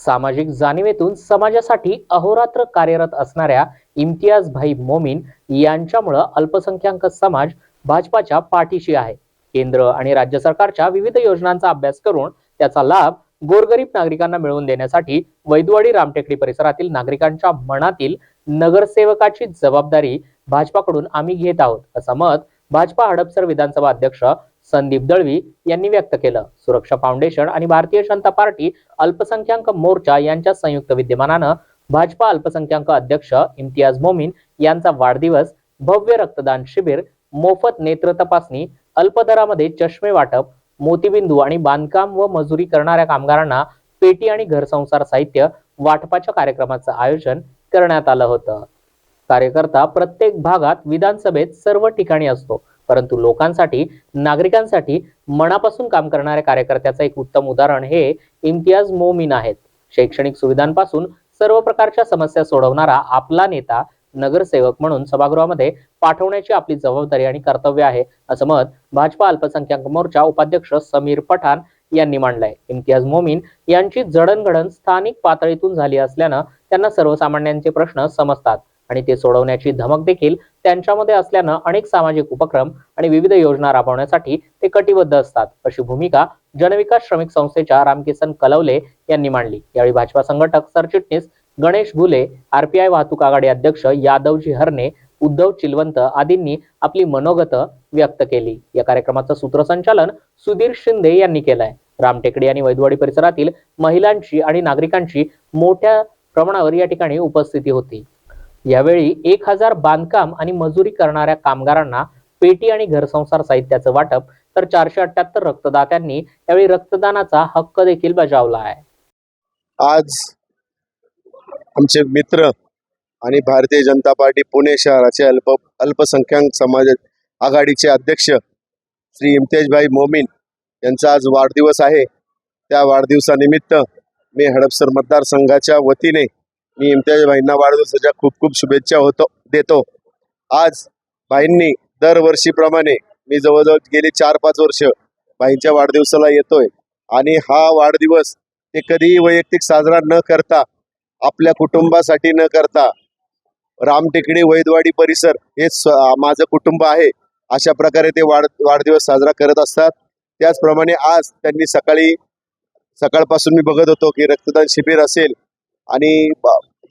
सामाजिक जाणीवेतून समाजासाठी अहोरात्र कार्यरत असणाऱ्या इम्तियाज भाई मोमीन यांच्यामुळं अल्पसंख्याक समाज भाजपाच्या पाठीशी आहे. केंद्र आणि राज्य सरकारच्या विविध योजनांचा अभ्यास करून त्याचा लाभ गोरगरीब नागरिकांना मिळवून देण्यासाठी वैदवाडी रामटेकडी परिसरातील नागरिकांच्या मनातील नगरसेवकाची जबाबदारी भाजपाकडून आम्ही घेत आहोत असं मत भाजपा हडपसर विधानसभा अध्यक्ष संदीप दळवी यांनी व्यक्त केलं. सुरक्षा फाउंडेशन आणि भारतीय जनता पार्टी अल्पसंख्याक मोर्चा यांच्या संयुक्त विद्यमानानं भाजपा अल्पसंख्याक अध्यक्ष इम्तियाज मोमीन यांचा वाढदिवस भव्य रक्तदान शिबिर मोफत नेत्र तपासणी अल्पदरामध्ये चष्मे वाटप मोतीबिंदू आणि बांधकाम व मजुरी करणाऱ्या कामगारांना पेटी आणि घरसंसार साहित्य वाटपाच्या कार्यक्रमाचं आयोजन करण्यात आलं होतं. कार्यकर्ता प्रत्येक भागात विधानसभेत सर्व ठिकाणी असतो. परंतु लोकांसाठी नागरिकांसाठी मनापासून काम करणाऱ्या कार्यकर्त्याचं एक उत्तम उदाहरण हे इम्तियाज मोमीन आहेत. शैक्षणिक सुविधांपासून सर्व प्रकारच्या समस्या सोडवणारा आपला नेता नगरसेवक म्हणून सभागृहामध्ये पाठवण्याची आपली जबाबदारी आणि कर्तव्य आहे असं मत भाजपा अल्पसंख्याक मोर्चा उपाध्यक्ष समीर पठाण यांनी मांडलंय. इम्तियाज मोमीन यांची जडणघडण स्थानिक पातळीतून झाली असल्यानं त्यांना सर्वसामान्यांचे प्रश्न समजतात. आणि ते सोडवण्याची धमक देखील त्यांच्यामध्ये असल्यानं अनेक सामाजिक उपक्रम आणि विविध योजना राबवण्यासाठी ते कटिबद्ध असतात. अशी भूमिका जनविकास श्रमिक संस्थेच्या रामकिसन कलवले यांनी मांडली. यावेळी भाजपा संघटक सरचिटणीस गणेश घुले आरपीआय वाहतूक आघाडी अध्यक्ष यादवजी हरणे उद्धव चिलवंत आदींनी आपली मनोगत व्यक्त केली. या कार्यक्रमाचं सूत्रसंचालन सुधीर शिंदे यांनी केलंय. रामटेकडी आणि वैदवाडी परिसरातील महिलांची आणि नागरिकांची मोठ्या प्रमाणावर या ठिकाणी उपस्थिती होती. यावेळी एक हजार बांधकाम आणि मजुरी करणाऱ्या कामगारांना पेटी आणि घरसंसार साहित्याचं वाटप तर चारशे अठ्याहत्तर रक्तदात्यांनी यावेळी रक्तदानाचा हक्क देखील बजावला आहे. आज आमचे मित्र आणि भारतीय जनता पार्टी पुणे शहराचे अल्प अल्पसंख्याक समाज आघाडीचे अध्यक्ष श्री इम्तियाजभाई मोमीन यांचा आज वाढदिवस आहे. त्या वाढदिवसानिमित्त मी हडपसर मतदारसंघाच्या वतीने मी इम्तियाजभाईंना वाढदिवसाच्या खूप खूप शुभेच्छा होतो देतो. आज भाईंनी दरवर्षीप्रमाणे मी जवळजवळ गेली चार पाच वर्ष भाईंच्या वाढदिवसाला येतोय. आणि हा वाढदिवस ते कधीही वैयक्तिक साजरा न करता आपल्या कुटुंबासाठी न करता रामटेकडी वैदवाडी परिसर हे माझं कुटुंब आहे अशा प्रकारे ते वाढ वाढदिवस साजरा करत असतात. त्याचप्रमाणे आज त्यांनी सकाळी सकाळपासून मी बघत होतो की रक्तदान शिबिर असेल आणि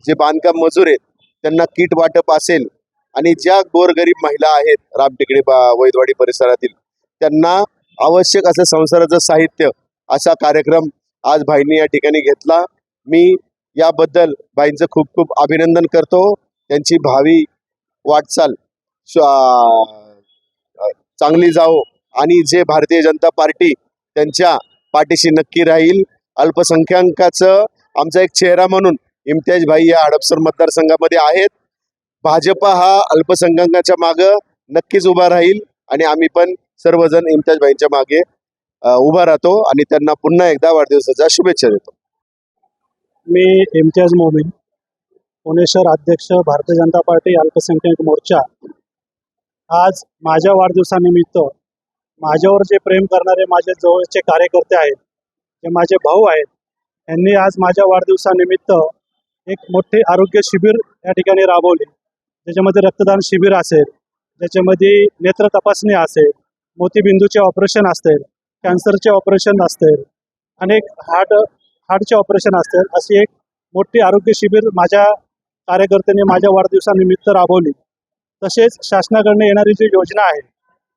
जे बांधकाम मजूर आहेत त्यांना किट वाटप असेल आणि ज्या गोरगरीब महिला आहेत रामटेकडी बा- वैदवाडी परिसरातील त्यांना आवश्यक असं संसाराचं साहित्य असा कार्यक्रम आज भाईंनी या ठिकाणी घेतला. मी याबद्दल भाईंचं खूप खूप अभिनंदन करतो. त्यांची भावी वाटचाल चांगली जावो आणि जे भारतीय जनता पार्टी त्यांच्या पाठीशी नक्की राहील. अल्पसंख्याकाचं आमचा एक चेहरा म्हणून इम्तियाज भाई या हडपसर मतदारसंघामध्ये आहेत. भाजपा हा अल्पसंख्याकाच्या मागं नक्कीच उभा राहील आणि आम्ही पण सर्वजण इम्तियाज भाईंच्या मागे उभा राहतो आणि त्यांना पुन्हा एकदा वाढदिवसाच्या शुभेच्छा देतो. मी इम्तियाज मोमीन पुणे शहर अध्यक्ष भारतीय जनता पार्टी अल्पसंख्याक मोर्चा. आज माझ्या वाढदिवसानिमित्त माझ्यावर जे प्रेम करणारे माझे जवळचे कार्यकर्ते आहेत जे माझे भाऊ आहेत यांनी आज माझ्या वाढदिवसानिमित्त एक मोठे आरोग्य शिबिर या ठिकाणी राबवले. ज्याच्यामध्ये रक्तदान शिबिर असेल ज्याच्यामध्ये नेत्र तपासणी असेल मोतीबिंदूचे ऑपरेशन असतील कॅन्सरचे ऑपरेशन असतील अनेक हार्ट हार्टचे ऑपरेशन असतील अशी एक मोठी आरोग्य शिबिर माझ्या कार्यकर्त्यांनी माझ्या वाढदिवसानिमित्त राबवली. तसेच शासनाकडनं येणारी जी योजना आहे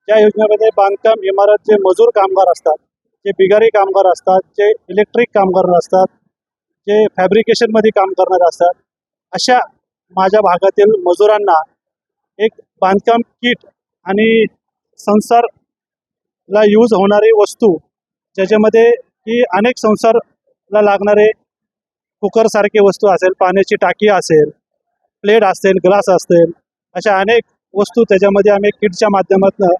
त्या योजनेमध्ये बांधकाम इमारत जे मजूर कामगार असतात जे बिगारी कामगार असतात जे इलेक्ट्रिक कामगार असतात जे फॅब्रिकेशनमध्ये काम करणारे असतात अशा माझ्या भागातील मजुरांना एक बांधकाम किट आणि संसारला यूज होणारी वस्तू ज्याच्यामध्ये की अनेक संसारला लागणारे कुकरसारखे वस्तू असेल पाण्याची टाकी असेल प्लेट असेल ग्लास असेल अशा अनेक वस्तू त्याच्यामध्ये आम्ही किटच्या माध्यमातून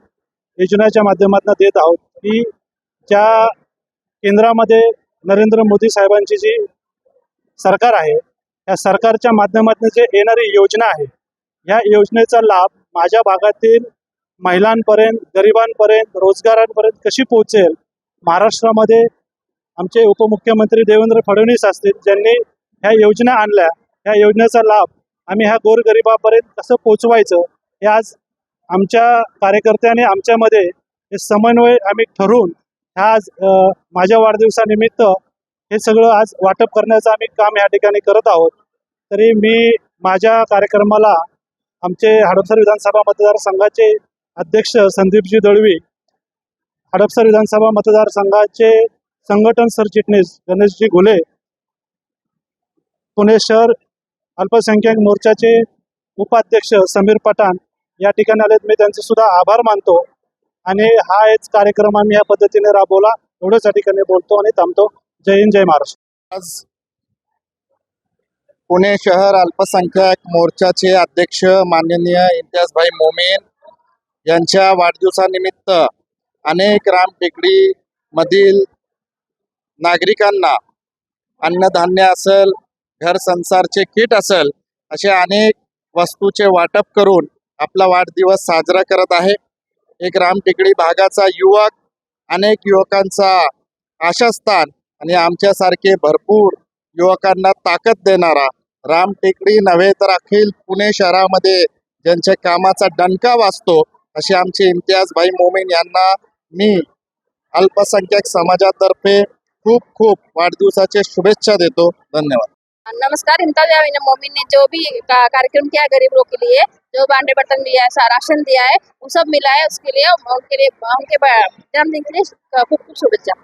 योजनाच्या माध्यमातून देत आहोत. की ज्या केंद्रामध्ये नरेंद्र मोदी साहेबांची जी सरकार आहे. या सरकारच्या माध्यमातून जे येणारी योजना आहे ह्या योजनेचा लाभ माझ्या भागातील महिलांपर्यंत गरिबांपर्यंत रोजगारांपर्यंत कशी पोहोचेल? महाराष्ट्रामध्ये आमचे उपमुख्यमंत्री देवेंद्र फडणवीस असतील ज्यांनी ह्या योजना आणल्या. ह्या योजनेचा लाभ आम्ही ह्या गोरगरिबापर्यंत कसं पोचवायचं हे आज आमच्या कार्यकर्त्याने आमच्यामध्ये हे समन्वय आम्ही ठरवून ह्या आज माझ्या वाढदिवसानिमित्त हे सगळं आज वाटप करण्याचं आम्ही काम या ठिकाणी करत आहोत. तरी मी माझ्या कार्यक्रमाला आमचे हडपसर विधानसभा मतदारसंघाचे अध्यक्ष संदीपजी दळवी हडपसर विधानसभा मतदारसंघाचे संघटन सरचिटणीस गणेशजी घुले पुणे शहर अल्पसंख्याक मोर्चाचे उपाध्यक्ष समीर पठाण या ठिकाणी आलेत. मी त्यांचे सुद्धा आभार मानतो. आणि हा एक कार्यक्रम आम्ही या पद्धतीने राबवला. एवढंच या ठिकाणी बोलतो आणि थांबतो. जय हिंद जय महाराष्ट्र. आज पुणे शहर अल्पसंख्याक मोर्चाचे अध्यक्ष माननीय इम्तियाजभाई मोमीन यांच्या वाढदिवसानिमित्त अनेक रामटेकडी मधील नागरिकांना अन्नधान्य असेल घर संसारचे किट असेल असे अनेक वस्तूचे वाटप करून आपला वाढदिवस साजरा करत आहे. एक रामटेकडी भागाचा युवक अनेक युवकांचा आशास्थान आणि आमच्यासारखे भरपूर युवकांना ताकद देणारा राम टेकडी नव्हे तर अखिल पुणे शहरामध्ये ज्यांच्या कामाचा डणका वाचतो असे आमचे इम्तियाज भाई मोमीन यांना मी अल्पसंख्याक समाजातर्फे खूप खूप वाढदिवसाचे शुभेच्छा देतो. धन्यवाद. नमस्कार इम्ताज यामीन मोमिन ने जो भी का- कार्यक्रम किया है लोग के लिए जो बांडे बर्तन दिया है राशन दिया है वो सब मिला है उसके लिए उनके लिए उनके जन्मदिन के लिए खूब खूब शुभेच्छा।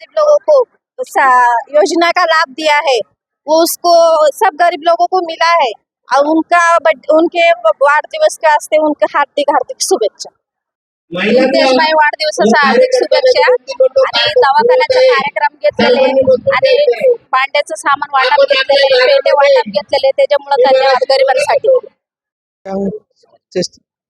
गरीब लोगों को योजना का लाभ दिया है? वो उसको सब गरीब लोगों को मिला है। और उनका उनके वाढ दिवस के वास्ते उनके हार्दिक हार्दिक शुभेच्छा। देशमाई वाढदिवसाच्या हार्दिक शुभेच्छा. आणि दवाखान्याचे कार्यक्रम घेतलेले आणि भांड्याचं सामान वाटप घेतलेले पेटे वाटप घेतलेले त्याच्यामुळे धन्यवाद गरिबांसाठी. चे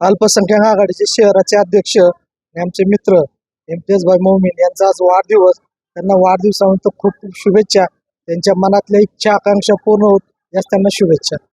अल्पसंख्याक आघाडीचे शहराचे अध्यक्ष आणि आमचे मित्र इम्तियाज भाई मोमीन यांचा आज वाढदिवस. त्यांना वाढदिवसानंतर खूप खूप शुभेच्छा. त्यांच्या मनातल्या इच्छा आकांक्षा पूर्ण होत यास त्यांना शुभेच्छा.